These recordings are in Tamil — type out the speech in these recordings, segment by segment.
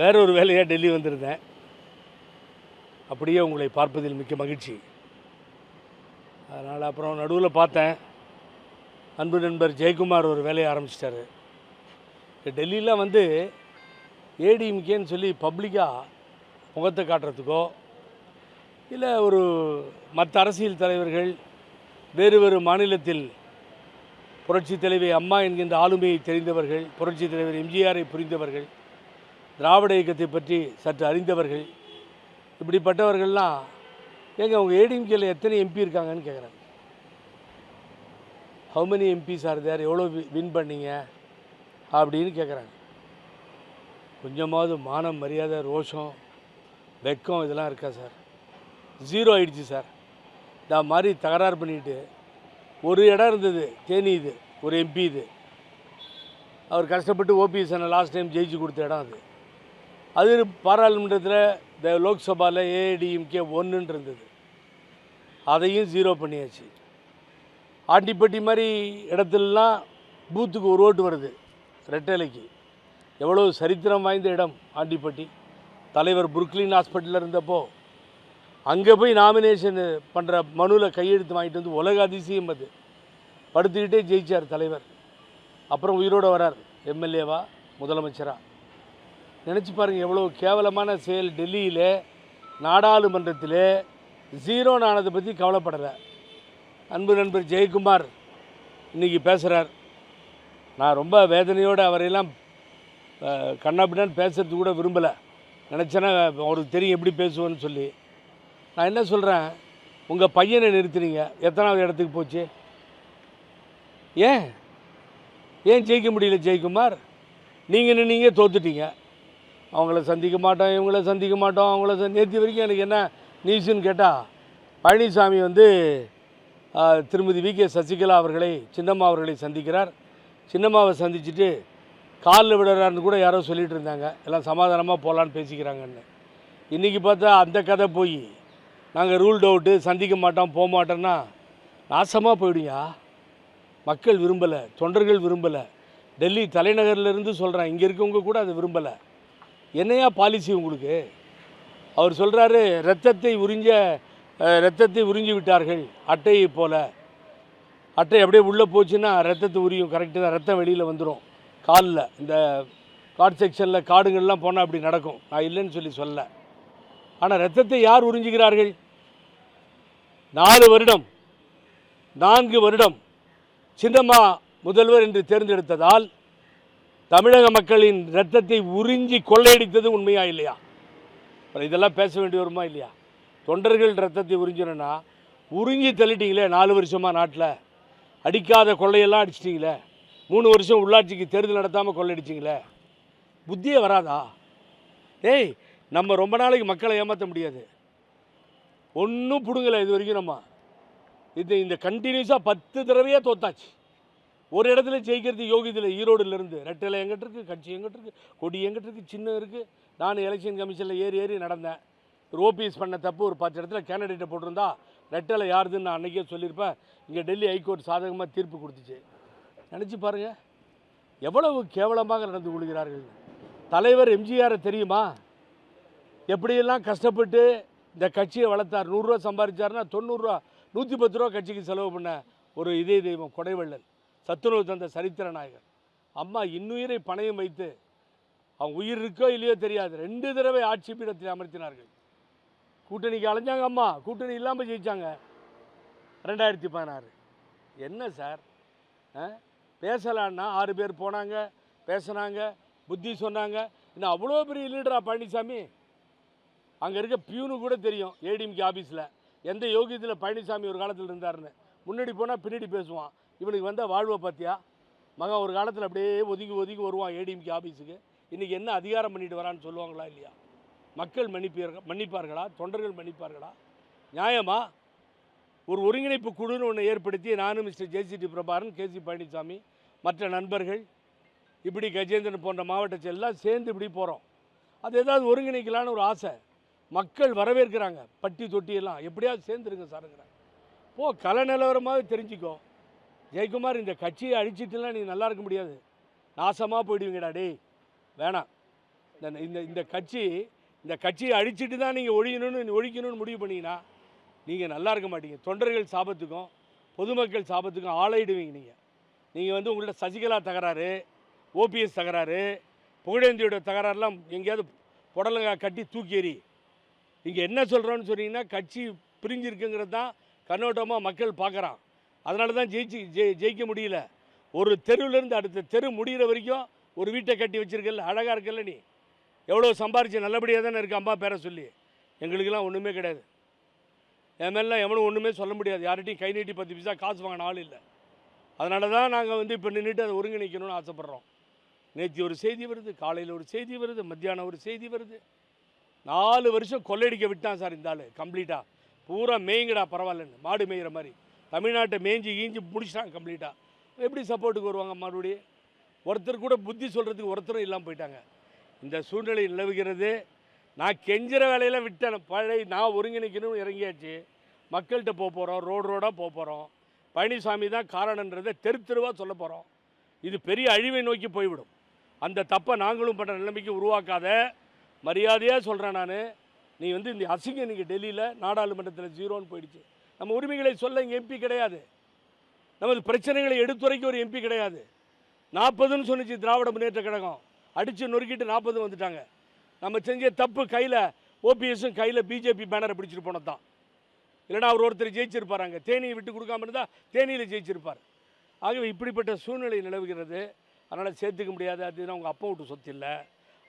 வேற ஒரு வேலையாக டெல்லி வந்திருந்தேன். அப்படியே உங்களை பார்ப்பதில் மிக்க மகிழ்ச்சி. அதனால் அப்புறம் நடுவில் பார்த்தேன். அன்பு நண்பர் ஜெயக்குமார் ஒரு வேலையை ஆரம்பிச்சிட்டாரு. டெல்லியில் வந்து ஏடிஎம்கேன்னு சொல்லி பப்ளிக்காக முகத்தை காட்டுறதுக்கோ இல்லை ஒரு மற்ற அரசியல் தலைவர்கள் வேறு வேறு மாநிலத்தில் புரட்சி தலைவி அம்மா என்கின்ற ஆளுமையை தெரிந்தவர்கள் புரட்சி தலைவர் எம்ஜிஆரை புரிந்தவர்கள் திராவிட இயக்கத்தை பற்றி சற்று அறிந்தவர்கள். இப்படிப்பட்டவர்கள்லாம் ஏங்க உங்கள் ஏடிஎம்கேல எத்தனை எம்பி இருக்காங்கன்னு கேட்குறாங்க how many MPs are there எவ்வளோ வின் பண்ணீங்க? அப்படின்னு கேட்குறாங்க கொஞ்சமாவது மானம் மரியாதை ரோஷம் வெக்கம் இதெல்லாம் இருக்கா சார்? ஜீரோ ஆயிடுச்சு சார். இந்த மாதிரி தகராறு பண்ணிட்டு ஒரு இடம் இருந்தது தேனி இது ஒரு எம்பி இது. அவர் கஷ்டப்பட்டு ஓபிஎஸ் லாஸ்ட் டைம் ஜெயிச்சு கொடுத்த இடம் அது. அது பாராளுமன்றத்தில் இந்த லோக்சபாவில் ஏஐடிஎம்கே ஒன்றுன்னு இருந்தது அதையும் ஜீரோ பண்ணியாச்சு. ஆண்டிப்பட்டி மாதிரி இடத்துலலாம் பூத்துக்கு ஒரு ஓட்டு வருது ரெட்டலைக்கு. எவ்வளோ சரித்திரம் வாய்ந்த இடம் ஆண்டிப்பட்டி. தலைவர் புருக்லின் ஹாஸ்பிட்டலில் இருந்தப்போ அங்கே போய் நாமினேஷன் பண்ணுற மனுவில் கையெழுத்து வாங்கிட்டு வந்து உலக அதிசயம் அது. படுத்துக்கிட்டே ஜெயிச்சார் தலைவர். அப்புறம் உயிரோடு வரார் எம்எல்ஏவா முதலமைச்சராக நினச்சி பாருங்கள் எவ்வளோ கேவலமான செயல் டெல்லியில் நாடாளுமன்றத்தில் ஜீரோ ஆனதை பற்றி கவலைப்படலை. அன்பு நண்பர் ஜெயக்குமார் இன்றைக்கி பேசுகிறார் நான் ரொம்ப வேதனையோடு அவரையெல்லாம் கண்ணாப்பிடான்னு கண்ணாபின்னான்னு பேசுறது கூட விரும்பலை. நினச்சேன்னா அவருக்கு தெரியும் எப்படி பேசுவேன்னு சொல்லி. நான் என்ன சொல்கிறேன் உங்கள் பையனை நிறுத்துனீங்க. எத்தனாவது இடத்துக்கு போச்சு? ஏன்? ஏன் ஜெயிக்க முடியல ஜெயக்குமார்? நீங்கள் நின்னீங்க தோத்துட்டீங்க. அவங்கள சந்திக்க மாட்டோம் இவங்கள சந்திக்க மாட்டோம் அவங்கள நேற்று வரைக்கும் எனக்கு என்ன நியூஸ்னு கேட்டால் பழனிசாமி வந்து திருமதி வி. கே. சசிகலா அவர்களை சின்னம்மா அவர்களை சந்திக்கிறார். சின்னம்மாவை சந்திச்சுட்டு காலில் விடுறாருன்னு கூட யாரோ சொல்லிகிட்டு இருந்தாங்க. எல்லாம் சமாதானமாக போகலான்னு பேசிக்கிறாங்கன்னு. இன்றைக்கி பார்த்தா அந்த கதை போய் நாங்கள் ரூல்ட் அவுட்டு சந்திக்க மாட்டோம் போக மாட்டோம்னா நாசமாக போயிடுயா மக்கள் விரும்பலை தொண்டர்கள் விரும்பலை. டெல்லி தலைநகர்லேருந்து சொல்கிறேன் இங்கே இருக்கவங்க கூட அதை விரும்பலை. என்னையா பாலிசி உங்களுக்கு? அவர் சொல்கிறாரு ரத்தத்தை உறிஞ்ச ரத்தத்தை உறிஞ்சி விட்டார்கள் அட்டையை போல. அட்டை அப்படியே உள்ளே போச்சுன்னா ரத்தத்தை உரியும் கரெக்டு தான். ரத்தம் வெளியில் வந்துடும் காலில் இந்த கார்ட் செக்ஷனில் காடுகள்லாம் போனால் அப்படி நடக்கும். நான் இல்லைன்னு சொல்லி சொல்ல ஆனால் ரத்தத்தை யார் உறிஞ்சுகிறார்கள்? நாலு வருடம் நான்கு வருடம் சின்னம்மா முதல்வர் என்று தேர்ந்தெடுத்ததால் தமிழக மக்களின் ரத்தத்தை உறிஞ்சி கொள்ளையடித்தது உண்மையா இல்லையா? அப்புறம் இதெல்லாம் பேச வேண்டி வருமா இல்லையா? தொண்டர்கள் ரத்தத்தை உறிஞ்சணும்னா உறிஞ்சி தள்ளிட்டீங்களே நாலு வருஷமாக நாட்டில்? அடிக்காத கொள்ளையெல்லாம் அடிச்சிட்டிங்களே? மூணு வருஷம் உள்ளாட்சிக்கு தேர்தல் நடத்தாமல் கொள்ளையடிச்சிங்களே? புத்தியே வராதா? ஏய் நம்ம ரொம்ப நாளைக்கு மக்களை ஏமாற்ற முடியாது. ஒன்றும் பிடுங்கலை இது வரைக்கும் நம்ம. இது இந்த கண்டினியூஸாக பத்து தடவையாக தோத்தாச்சு. ஒரு இடத்துல ஜெயிக்கிறது யோகியத்தில் ஈரோடுலேருந்து. ரெட்டலை எங்கிட்ட இருக்குது கட்சி எங்கிட்ட இருக்குது கொடி எங்கிட்ட இருக்குது சின்ன இருக்குது நான் எலெக்ஷன் கமிஷனில் ஏறி ஏறி நடந்தேன். ஒரு ஓபிஎஸ் பண்ண தப்பு ஒரு பத்து இடத்துல கேண்டிடேட்டை போட்டிருந்தா ரெட்டலை யாருதுன்னு நான் அன்றைக்கே சொல்லியிருப்பேன். இங்கே டெல்லி ஹைகோர்ட் சாதகமாக தீர்ப்பு கொடுத்துச்சு. நினச்சி பாருங்கள் எவ்வளவு கேவலமாக நடந்து கொள்கிறார்கள். தலைவர் எம்ஜிஆரை தெரியுமா? எப்படியெல்லாம் கஷ்டப்பட்டு இந்த கட்சியை வளர்த்தார். நூறுரூவா சம்பாதிச்சாருன்னா தொண்ணூறுரூவா நூற்றி பத்து ரூபா கட்சிக்கு செலவு பண்ண ஒரு இதய தெய்வம் கொடைவள்ளல். சத்துணவு தந்த சரித்திர நாயகர் அம்மா இன்னுயிரை பணையம் வைத்து அவங்க உயிர் இருக்கோ இல்லையோ தெரியாது. ரெண்டு தடவை ஆட்சி பீடத்தில் அமர்த்தினார்கள். கூட்டணிக்கு அலைஞ்சாங்க அம்மா. கூட்டணி இல்லாமல் ஜெயித்தாங்க ரெண்டாயிரத்தி பதினாறு. என்ன சார்? ஆ? பேசலான்னா ஆறு பேர் போனாங்க பேசுனாங்க புத்தி சொன்னாங்க. இன்னும் அவ்வளோ பெரிய லீடரா பழனிசாமி? அங்கே இருக்க பியூனு கூட தெரியும் ஏடிஎம்கே ஆஃபீஸில் எந்த யோகியத்தில் பழனிசாமி ஒரு காலத்தில் இருந்தாருன்னு. முன்னாடி போனால் பின்னாடி பேசுவான். இவனுக்கு வந்தால் வாழ்வை பார்த்தியா? மகன் ஒரு காலத்தில் அப்படியே ஒதுக்கி ஒதுக்கி வருவான் ஏடிஎம்கே ஆஃபீஸுக்கு இன்றைக்கி என்ன அதிகாரம் பண்ணிட்டு வரான்னு சொல்லுவாங்களா இல்லையா? மக்கள் மன்னிப்பார்கள் மன்னிப்பார்களா? தொண்டர்கள் மன்னிப்பார்களா? நியாயமா? ஒரு ஒருங்கிணைப்பு குழுன்னு ஒன்று ஏற்படுத்தி நானும் mister JCD Prabhakaran KC Palaniswami மற்ற நண்பர்கள் இப்படி கஜேந்திரன் போன்ற மாவட்ட எல்லாம் சேர்ந்து இப்படி போகிறோம் அது ஏதாவது ஒருங்கிணைக்கலான்னு ஒரு ஆசை. மக்கள் வரவேற்கிறாங்க. பட்டி தொட்டியெல்லாம் எப்படியாவது சேர்ந்துருங்க சாருங்கிறாங்க போ கலை நிலவரமாகவே தெரிஞ்சுக்கோ. ஜெயக்குமார் இந்த கட்சியை அழிச்சிட்டுலாம் நீ நல்லா இருக்க முடியாது. நாசமாக போயிடுவீங்கடா டேய். வேணாம். இந்த இந்த இந்த கட்சி இந்த கட்சியை அழிச்சிட்டு தான் நீங்கள் ஒழியணும்னு ஒழிக்கணும்னு முடிவு பண்ணிங்கன்னா நீங்கள் நல்லா இருக்க மாட்டீங்க. தொண்டர்கள் சாபத்துக்கும் பொதுமக்கள் சாபத்துக்கும் ஆளாயிடுவீங்க நீங்கள் நீங்கள் வந்து உங்கள்ட்ட சசிகலா தகராறு ஓபிஎஸ் தகராறு புகழேந்தியோட தகராறுலாம் எங்கேயாவது புடலங்காய் கட்டி தூக்கி எறி. இங்கே என்ன சொல்கிறோன்னு சொன்னீங்கன்னா கட்சி பிரிஞ்சிருக்குங்கிறது தான் கண்ணோட்டமாக மக்கள் பார்க்குறான். அதனால தான் ஜெயிச்சு ஜெய் ஜெயிக்க முடியல. ஒரு தெருவிலேருந்து அடுத்த தெரு முடிகிற வரைக்கும் ஒரு வீட்டை கட்டி வச்சுருக்கல அழகாக இருக்கல நீ? எவ்வளோ சம்பாரிச்சு நல்லபடியாக தானே இருக்கு அம்மா பேரை சொல்லி. எங்களுக்கெல்லாம் ஒன்றுமே கிடையாது. என் மேலாம் எவனும் ஒன்றுமே சொல்ல முடியாது. யார்கிட்டையும் கை நீட்டி பத்து பைசா காசு வாங்கின ஆள் இல்லை. அதனால தான் நாங்கள் வந்து இப்போ நின்றுட்டு அதை ஒருங்கிணைக்கணும்னு ஆசைப்பட்றோம். நேற்று ஒரு செய்தி வருது காலையில் ஒரு செய்தி வருது மத்தியானம் ஒரு செய்தி வருது. நாலு வருஷம் கொள்ளையடிக்க விட்டான் சார் இந்த ஆள் கம்ப்ளீட்டாக பூரா மேய்ங்கடா பரவாயில்லன்னு மாடு மேய்கிற மாதிரி. தமிழ்நாட்டை மேய்ஞ்சி ஈஞ்சி முடிச்சிட்டாங்க கம்ப்ளீட்டாக எப்படி சப்போர்ட்டுக்கு வருவாங்க மறுபடியும்? ஒருத்தர் கூட புத்தி சொல்கிறதுக்கு ஒருத்தரும் இல்லாமல் போயிட்டாங்க. இந்த சூழ்நிலை நிலவுகிறது. நான் கெஞ்சுற வேலையெல்லாம் விட்டேன். பழைய நான் ஒருங்கிணைக்கணும்னு இறங்கியாச்சு. மக்கள்கிட்ட போக போகிறோம் ரோடு ரோடாக போக போகிறோம் பழனிசாமி தான் காரணன்றதை தெரு தெருவாக சொல்ல போகிறோம் இது பெரிய அழிவை நோக்கி போய்விடும். அந்த தப்பை நாங்களும் பண்ணுற நிலைமைக்கு உருவாக்காத மரியாதையாக சொல்கிறேன் நான். நீ வந்து இந்த அசிங்கம் இன்றைக்கி டெல்லியில் நாடாளுமன்றத்தில் ஜீரோன்னு போயிடுச்சு. நம்ம உரிமைகளை சொல்ல இங்கே எம்பி கிடையாது. நமது பிரச்சனைகளை எடுத்துரைக்க ஒரு எம்பி கிடையாது. நாற்பதுன்னு சொன்னிச்சு திராவிட முன்னேற்ற கழகம். அடித்து நொறுக்கிட்டு நாற்பது வந்துட்டாங்க. நம்ம செஞ்ச தப்பு கையில் ஓபிஎஸும் கையில் பிஜேபி பேனரை பிடிச்சிட்டு போனது தான் இல்லைனா அவர் ஒருத்தர் ஜெயிச்சிருப்பாராங்க தேனியை விட்டு கொடுக்காம இருந்தால் தேனியில் ஜெயிச்சிருப்பார். ஆகவே இப்படிப்பட்ட சூழ்நிலை நிலவுகிறது. அதனால் சேர்த்துக்க முடியாது. அதுனா உங்கள் அப்பா விட்டு சொத்து இல்லை.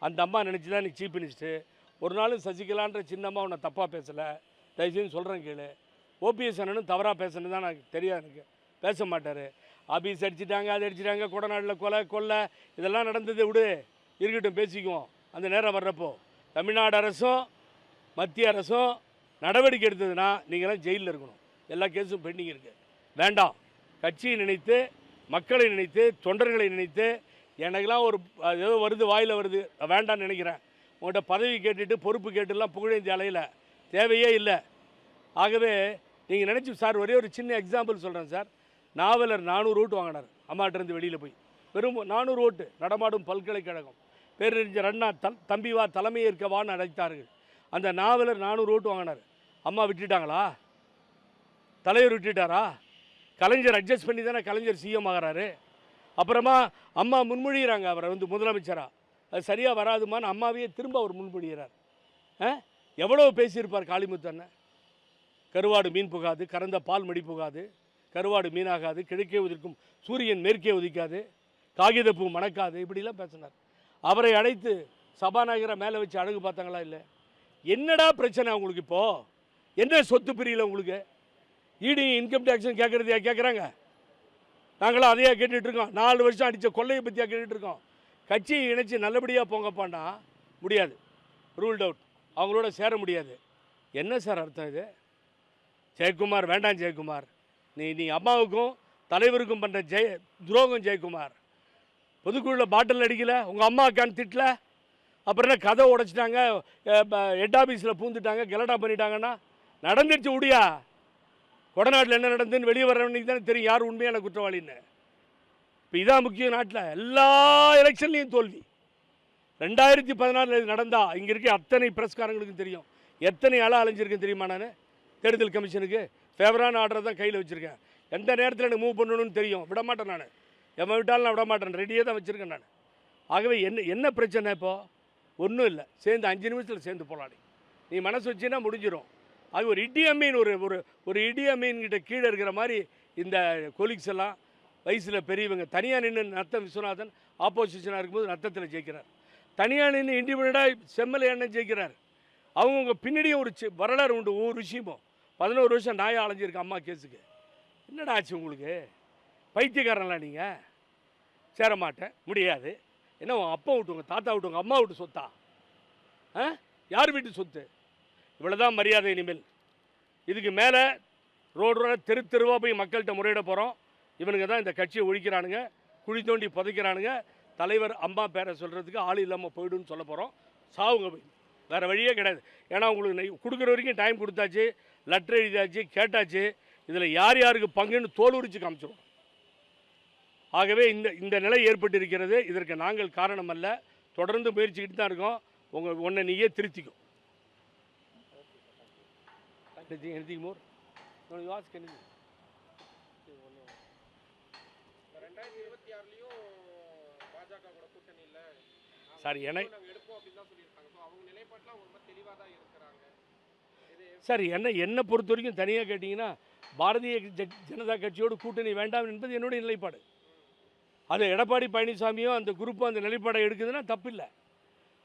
அந்த அம்மா நினச்சி தான் நீ சீஃப் மினிஸ்டர் ஒரு நாளும் சசிகலான்ற சின்னம்மா உன்னை தப்பாக பேசலை. தயவுசெய்து சொல்கிறேன் கேளு. ஓபிஎஸ் அண்ணனும் தவறாக பேசுனது தான் எனக்கு தெரியாது எனக்கு. பேச மாட்டார். ஆபீஸ் அடிச்சிட்டாங்க அது அடிச்சிட்டாங்க கொடநாட்டில் கொலை கொள்ளை இதெல்லாம் நடந்தது விடு. இருக்கட்டும் பேசிக்குவோம். அந்த நேரம் வர்றப்போ தமிழ்நாடு அரசும் மத்திய அரசும் நடவடிக்கை எடுத்ததுன்னா நீங்களாம் ஜெயிலில் இருக்கணும். எல்லா கேஸும் பெண்டிங் இருக்குது வேண்டாம். கட்சியை நினைத்து மக்களை நினைத்து தொண்டர்களை நினைத்து எனக்கெல்லாம் ஒரு ஏதோ வருது வாயில் வருது வேண்டாம்னு நினைக்கிறேன். உங்கள்கிட்ட பதவி கேட்டுட்டு பொறுப்பு கேட்டுலாம் புகழேந்தி அலையில். தேவையே இல்லை. ஆகவே நீங்கள் நினச்சி சார் ஒரே ஒரு சின்ன எக்ஸாம்பிள் சொல்கிறேன் சார். நாவலர் நானூறு ஓட்டு வாங்கினார் அம்மாட்டிருந்து வெளியில் போய். வெறும் நானூறு ஓட்டு நடமாடும் பல்கலைக்கழகம். பேரறிஞர் அண்ணா தல் தம்பி வா தலைமை ஏற்கவான்னு அழைத்தார்கள். அந்த நாவலர் நானூறு ஓட்டு வாங்கினார். அம்மா விட்டுட்டாங்களா? தலைவர் விட்டுட்டாரா? கலைஞர் அட்ஜஸ்ட் பண்ணி தானே கலைஞர் சிஎம் ஆகிறாரு. அப்புறமா அம்மா முன்மொழிகிறாங்க அவரை வந்து முதலமைச்சராக அது சரியாக வராதுமான்னு அம்மாவையே திரும்ப அவர் முன்மொழிகிறார். ஆ? எவ்வளோ பேசியிருப்பார் காளிமுத்து அண்ணன்? கருவாடு மீன் புகாது கறந்த பால் மடி புகாது கருவாடு மீனாகாது கிழக்கே உதிர்க்கும் சூரியன் மேற்கே உதிக்காது காகிதப்பூ மணக்காது இப்படிலாம் பேசினார். அவரை அழைத்து சபாநாயகரை மேலே வச்சு அழகு பார்த்தாங்களா இல்லை? என்னடா பிரச்சனை உங்களுக்கு இப்போது என்ன சொத்து பிரியல உங்களுக்கு? இடி இன்கம் டேக்ஸும் கேட்குறதையா கேட்குறாங்க? நாங்களாம் அதையா கேட்டுட்ருக்கோம் நாலு வருஷம் அடித்த கொள்ளையை பற்றியாக கேட்டுட்ருக்கோம் கட்சியை இணைச்சி நல்லபடியாக போங்கப்பான்னா முடியாது. ரூல்ட் அவுட் அவங்களோட சேர முடியாது. என்ன சார் அர்த்தம் இது? ஜெயக்குமார் வேண்டாம் ஜெயக்குமார். நீ நீ அம்மாவுக்கும் தலைவருக்கும் பண்ணுற ஜெய துரோகம் ஜெயக்குமார். பொதுக்குழுவில் பாட்டில் அடிக்கலை உங்கள் அம்மா அக்கான்னு திட்டல. அப்புறம் என்ன கதை உடைச்சிட்டாங்க ஹெட் ஆஃபீஸில் பூந்துட்டாங்க கெலட்டா பண்ணிட்டாங்கன்னா நடந்துருச்சு உடியா? கொடநாட்டில் என்ன நடந்துன்னு வெளியே வரவனுக்கு தானே தெரியும் யார் உண்மையான குற்றவாளின்னு. இப்போ இதான் முக்கியம் நாட்டில் எல்லா எலெக்ஷன்லேயும் தோல்வி. ரெண்டாயிரத்தி பதினாலில் இது நடந்தா இங்கே இருக்க அத்தனை பிரஸ்காரங்களுக்கும் தெரியும். எத்தனை அலை அலைஞ்சிருக்குன்னு தெரியுமா நான்? தேர்தல் கமிஷனுக்கு ஃபேவரான ஆர்டரை தான் கையில் வச்சுருக்கேன். எந்த நேரத்தில் எனக்கு மூவ் பண்ணணும்னு தெரியும். விட மாட்டேன் நான். எவன் விட்டாலும் நான் விட மாட்டேன் ரெடியாக தான் வச்சுருக்கேன் நான். ஆகவே என்ன என்ன பிரச்சனை இப்போது ஒன்றும் இல்லை. சேர்ந்து அஞ்சு நிமிஷத்தில் சேர்ந்து போகலாடி நீ மனசு வச்சுன்னா முடிஞ்சிடும் அது ஒரு இடிய மீன் ஒரு ஒரு ஒரு இடிய அம்மீன் கீழே இருக்கிற மாதிரி இந்த கொலீக்ஸ் எல்லாம் வயசில் பெரியவங்க தனியாக நின்று நத்தம் விஸ்வநாதன் ஆப்போசிஷனாக இருக்கும்போது நத்தத்தில் ஜெயிக்கிறார். தனியாக நின்று இண்டிபெண்டாக செம்மலை அண்ணன் ஜெயிக்கிறார். அவங்கவுங்க பின்னாடியும் ஒரு சி- வரலாறு உண்டு. ஒவ்வொரு விஷயமும். பதினோரு வருஷம் நாயை அலைஞ்சிருக்கு அம்மா கேஸுக்கு. என்னடா ஆச்சு உங்களுக்கு? பைத்தியக்காரன்லாம் நீங்கள் சேர மாட்டேன் முடியாது. என்ன உன் அப்பா விட்டு உங்கள் தாத்தா விட்டு உங்கள் அம்மா விட்டு சொத்தா? ஆ? யார் வீட்டு சொத்து? இவ்வளோதான் மரியாதை இனிமேல். இதுக்கு மேலே ரோடு ரோட தெரு தெருவாக போய் மக்கள்கிட்ட முறையிட போகிறோம் இவனுங்க தான் இந்த கட்சியை ஒழிக்கிறானுங்க குழி தோண்டி புதைக்கிறானுங்க. தலைவர் அம்மா பேரை சொல்கிறதுக்கு ஆள் இல்லாமல் போயிடுன்னு சொல்ல போகிறோம் சாவுங்க போய். வேறு வழியே கிடையாது. ஏன்னா உங்களுக்கு கொடுக்குற வரைக்கும் டைம் கொடுத்தாச்சு லெட்டர் எழுதியாச்சு கேட்டாச்சு. இதில் யார் யாருக்கு பங்குன்னு தோல் உரிச்சு காமிச்சிரும். ஆகவே இந்த இந்த நிலை ஏற்பட்டிருக்கிறது. இதற்கு நாங்கள் காரணம் அல்ல தொடர்ந்து முயற்சிக்கிட்டு தான் இருக்கோம். உங்கள் உன்னை நீயே திருத்திக்கும். anything more? No, you ask anything. ரெண்டாயிரத்தி இருபத்தி சார் என்ன என்னை பொறுத்த வரைக்கும் தனியாக கேட்டிங்கன்னா பாரதிய ஜ- ஜனதா கட்சியோடு கூட்டணி வேண்டாம் என்பது என்னுடைய நிலைப்பாடு. அது எடப்பாடி பழனிசாமியோ அந்த குரூப்போ அந்த நிலைப்பாடை எடுக்குதுன்னா தப்பில்லை.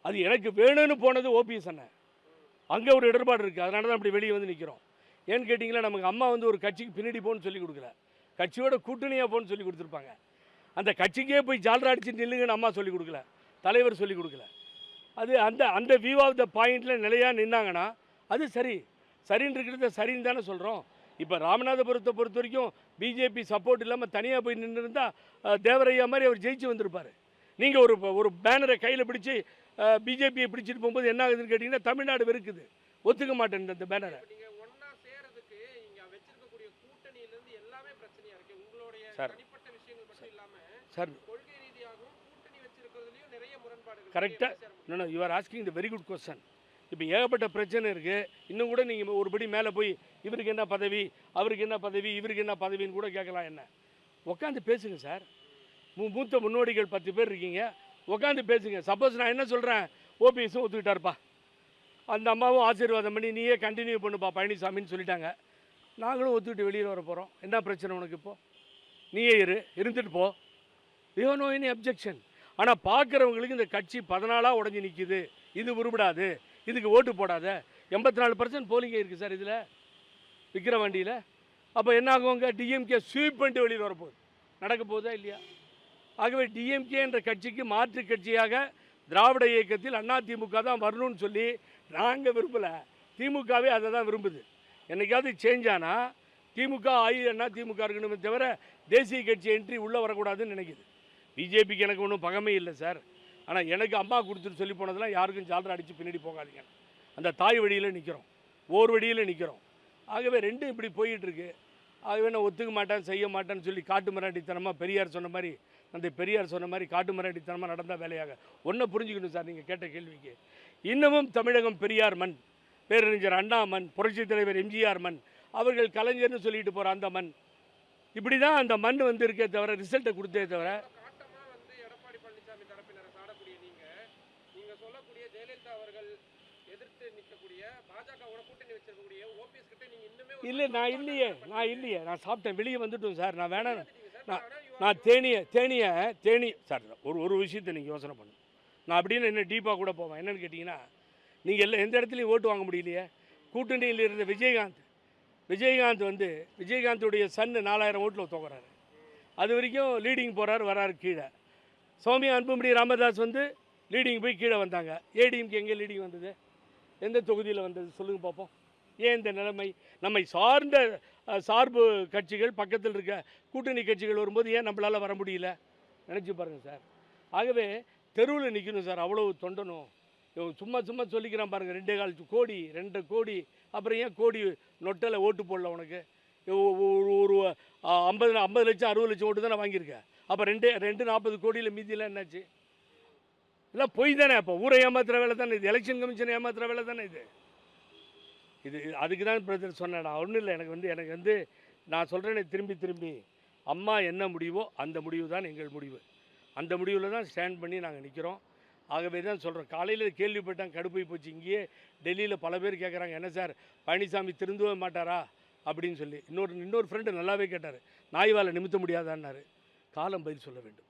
அது எனக்கு வேணும்னு போனது ஓபிஎஸ் அண்ணன். அங்கே ஒரு இடர்பாடு இருக்குது அதனால தான் அப்படி வெளியே வந்து நிற்கிறோம் ஏன்னு கேட்டிங்களா நமக்கு அம்மா வந்து ஒரு கட்சிக்கு பின்னாடி போகணும்னு சொல்லி கொடுக்கல. கட்சியோட கூட்டணியாக போகணும்னு சொல்லி கொடுத்துருப்பாங்க. அந்த கட்சிக்கே போய் ஜால்ரா அடிச்சு நில்லுங்கன்னு அம்மா சொல்லி கொடுக்கல. தலைவர் சொல்லி கொடுக்கல. அது அந்த அந்த வியூ ஆஃப் த பாயிண்டில் நிலையாக நின்னாங்கன்னா அது சரி. சரின்னு இருக்கிறத சரின்னு தானே சொல்கிறோம் இப்போ ராமநாதபுரத்தை பொறுத்த வரைக்கும் பிஜேபி சப்போர்ட் இல்லாமல் தனியாக போய் நின்று இருந்தால் தேவரையா மாதிரி அவர் ஜெயிச்சு வந்திருப்பார். நீங்கள் ஒரு ஒரு பேனரை கையில் பிடிச்சி பிஜேபியை பிடிச்சிட்டு போகும்போது என்ன ஆகுதுன்னு கேட்டிங்கன்னா தமிழ்நாடு வெறுக்குது. ஒத்துக்க மாட்டேன் இந்த பேனரை இப்ப நீங்க கரெக்டாக எப்படி சேர no you are asking the very good question இப்போ ஏகப்பட்ட பிரச்சனை இருக்குது இன்னும் கூட நீங்கள் ஒருபடி மேலே போய் இவருக்கு என்ன பதவி அவருக்கு என்ன பதவி இவருக்கு என்ன பதவின்னு கூட கேட்கலாம் என்ன? உட்காந்து பேசுங்க சார். மூ மூத்த முன்னோடிகள் பத்து பேர் இருக்கீங்க. உட்காந்து பேசுங்க. சப்போஸ் நான் என்ன சொல்கிறேன் ஓபிஎஸும் ஒத்துக்கிட்டாருப்பா. அந்த அம்மாவும் ஆசீர்வாதம் பண்ணி நீயே கண்டினியூ பண்ணுப்பா பழனிசாமின்னு சொல்லிட்டாங்க. நாங்களும் ஒத்துக்கிட்டு வெளியில் வர போகிறோம் என்ன பிரச்சனை உனக்கு இப்போ? நீயே இரு. இருந்துட்டு போ. யூ நோ எனி அப்ஜெக்ஷன் ஆனால் பார்க்குறவங்களுக்கு இந்த கட்சி பதினாலாக உடஞ்சி நிற்கிது இது உருப்படாது இதுக்கு ஓட்டு போடாத. எண்பத்தி நாலு பர்சன்ட் போலிங்க இருக்குது சார் இதில். விற்கிற வண்டியில். அப்போ என்ன ஆகுவாங்க டிஎம்கே ஸ்வீப் பண்ணிட்டு வெளியில் வரப்போகுது. நடக்க போகுதா இல்லையா? ஆகவே டிஎம்கே என்ற கட்சிக்கு மாற்று கட்சியாக திராவிட இயக்கத்தில் அண்ணா திமுக தான் வரணும்னு சொல்லி நாங்கள் விரும்பலை. திமுகவே அதை தான் விரும்புது. என்னைக்காவது சேஞ்ச் ஆனால் திமுக ஆயி அண்ணா திமுக இருக்கணுமே தவிர தேசிய கட்சி என்ட்ரி உள்ளே வரக்கூடாதுன்னு நினைக்குது. பிஜேபிக்கு எனக்கு ஒன்றும் பகமே இல்லை சார். ஆனால் எனக்கு அம்மா கொடுத்துட்டு சொல்லி போனதெல்லாம் யாருக்கும் ஜாலரை அடித்து பின்னாடி போகாதீங்க. அந்த தாய் வழியில் நிற்கிறோம் ஓர் வழியில் நிற்கிறோம் ஆகவே ரெண்டும் இப்படி போயிட்டுருக்கு. ஆகவே நான் ஒத்துக்க மாட்டேன் செய்ய மாட்டேன்னு சொல்லி காட்டு மிராண்டித்தனமாக பெரியார் சொன்ன மாதிரி அந்த பெரியார் சொன்ன மாதிரி காட்டு மிராண்டித்தனமாக நடந்தால் வேலையாக. ஒன்றை புரிஞ்சுக்கணும் சார் நீங்கள் கேட்ட கேள்விக்கு. இன்னமும் தமிழகம் பெரியார் மண் பேரறிஞர் அண்ணா மண் புரட்சித் தலைவர் எம்ஜிஆர் மண் அவர்கள் கலைஞர்னு சொல்லிட்டு போகிற அந்த மண். இப்படி தான் அந்த மண் வந்து இருக்கே தவிர ரிசல்ட்டை கொடுத்தே தவிர காட்டமா வந்து எடப்பாடி பழனிசாமி தரப்பினரை சாடக்கூடிய நீங்க நீங்க சொல்லக்கூடிய ஜெயலலிதா அவர்கள் எதிர்த்து நிற்கக்கூடிய பாஜகவோட கூட்டணி வச்சிருக்கக்கூடிய ஓபிஎஸ் கிட்ட நீங்க இன்னுமே ஒரு இல்லை நான் இல்லையே நான் இல்லையே. நான் சாப்பிட்டேன். வெளியே வந்துட்டோம் சார். நான் வேணாம். நான் நான் தேனியை தேனியை தேனி சார் ஒரு ஒரு விஷயத்தை நீங்கள் யோசனை பண்ணு. நான் அப்படின்னு என்ன டீப்பாக கூட போவேன். என்னன்னு கேட்டிங்கன்னா நீங்கள் எல்லாம் எந்த இடத்துலையும் ஓட்டு வாங்க முடியலையே. கூட்டணியில் இருந்த விஜயகாந்த். விஜயகாந்த் வந்து விஜயகாந்துடைய சன்னு நாலாயிரம் ஓட்டில் தோக்குறாரு. அது வரைக்கும் லீடிங் போகிறாரு வராரு கீழே. சௌமியா அன்புமணி ராமதாஸ் வந்து லீடிங் போய் கீழே வந்தாங்க. ஏடிஎம்கே எங்கே லீடிங் வந்தது? எந்த தொகுதியில் வந்தது? சொல்லுங்கள் பார்ப்போம் ஏன் இந்த நிலைமை? நம்மை சார்ந்த சார்பு கட்சிகள் பக்கத்தில் இருக்க கூட்டணி கட்சிகள் வரும்போது ஏன் நம்மளால் வர முடியல? நினச்சி பாருங்கள் சார். ஆகவே தெருவில் நிற்கணும் சார். அவ்வளோ தொண்டனும். இவன் சும்மா சும்மா சொல்லிக்கிறான் பாருங்கள் ரெண்டே கால் கோடி ரெண்டு கோடி. அப்புறம் ஏன் கோடி நொட்டலை ஓட்டு போடல உனக்கு? ஒரு ஒரு ஐம்பது ஐம்பது லட்சம் அறுபது லட்சம் ஓட்டு தானே வாங்கியிருக்கேன் அப்போ ரெண்டு ரெண்டு நாற்பது கோடியில் மீதியெல்லாம் என்னாச்சு? இல்லை பொய் தானே அப்போ. ஊரை ஏமாத்துற வேலை தானே இது. எலெக்ஷன் கமிஷன் ஏமாத்துற வேலை தானே இது. இது அதுக்கு தான் பிரதர் சொன்னேன் நான் ஒன்றும் இல்லை எனக்கு வந்து எனக்கு வந்து நான் சொல்கிறேனே திரும்பி திரும்பி. அம்மா என்ன முடிவோ அந்த முடிவு தான் எங்கள் முடிவு. அந்த முடிவில் தான் ஸ்டாண்ட் பண்ணி நாங்கள் நிற்கிறோம் ஆகவே தான் சொல்கிறோம் காலையில் கேள்விப்பட்டேன் கடுப்பை போச்சு. இங்கேயே டெல்லியில் பல பேர் கேட்குறாங்க என்ன சார் பழனிசாமி திருந்தவே மாட்டாரா? அப்படின்னு சொல்லி. இன்னொரு இன்னொரு ஃப்ரெண்டு நல்லாவே கேட்டார். நாய்வாலை நிமித்த முடியாதான்னாரு. காலம் பதில் சொல்ல வேண்டும்.